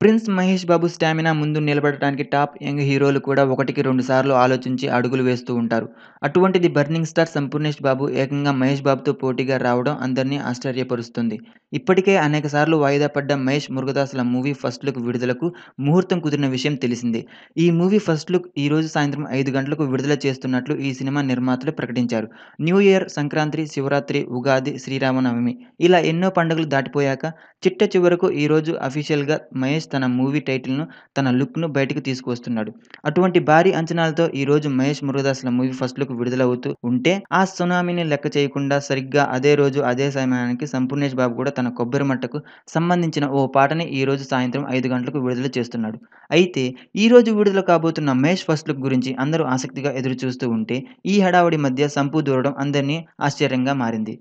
Prince Mahesh Babu stamina ముందు నిలబడటానికి top young హీరోలు కూడా ఒకటికి రెండు సార్లు ఆలోచించి అడుగులు వేస్తూ ఉంటారు. అటువంటిది బర్నింగ్ స్టార్ సంపూర్ణేష్ బాబు ఏకంగా మహేష్ బాబుతో పోటీగా రావడం అందరినీ ఆశ్చర్యపరుస్తుంది. ఇప్పటికే అనేక సార్లు వాయిదా పడ్డ మహేష్ మురుగదాసుల మూవీ ఫస్ట్ లుక్ విడుదలకు ముహూర్తం కుదిరిన విషయం తెలిసిందే. ఈ మూవీ ఫస్ట్ లుక్ ఈ రోజు సాయంత్రం ఐదు గంటలకు విడుదల చేస్తున్నట్లు ఈ సినిమా నిర్మాతలు ప్రకటించారు. న్యూ ఇయర్, సంక్రాంతి, శివరాత్రి, ఉగాది, శ్రీరామనవమి ఇలా ఎన్నో పండుగలు దాటిపోయాక చిట్ట చివరకు ఈరోజు అఫీషియల్గా మహేష్ తన మూవీ టైటిల్ను, తన లుక్ను బయటకు తీసుకువస్తున్నాడు. అటువంటి భారీ అంచనాలతో ఈ రోజు మహేష్ మురుగదాస్ల మూవీ ఫస్ట్ లుక్ విడుదలవుతూ ఉంటే ఆ సునామీని లెక్క చేయకుండా సరిగ్గా అదే రోజు అదే సమయానికి సంపూర్ణేష్ బాబు కూడా తన కొబ్బరి మట్టకు సంబంధించిన ఓ పాటని ఈ రోజు సాయంత్రం ఐదు గంటలకు విడుదల చేస్తున్నాడు. అయితే ఈ రోజు విడుదల కాబోతున్న మహేష్ ఫస్ట్ లుక్ గురించి అందరూ ఆసక్తిగా ఎదురుచూస్తూ ఉంటే ఈ హడావుడి మధ్య సంపూ దూరడం అందరినీ ఆశ్చర్యంగా మారింది.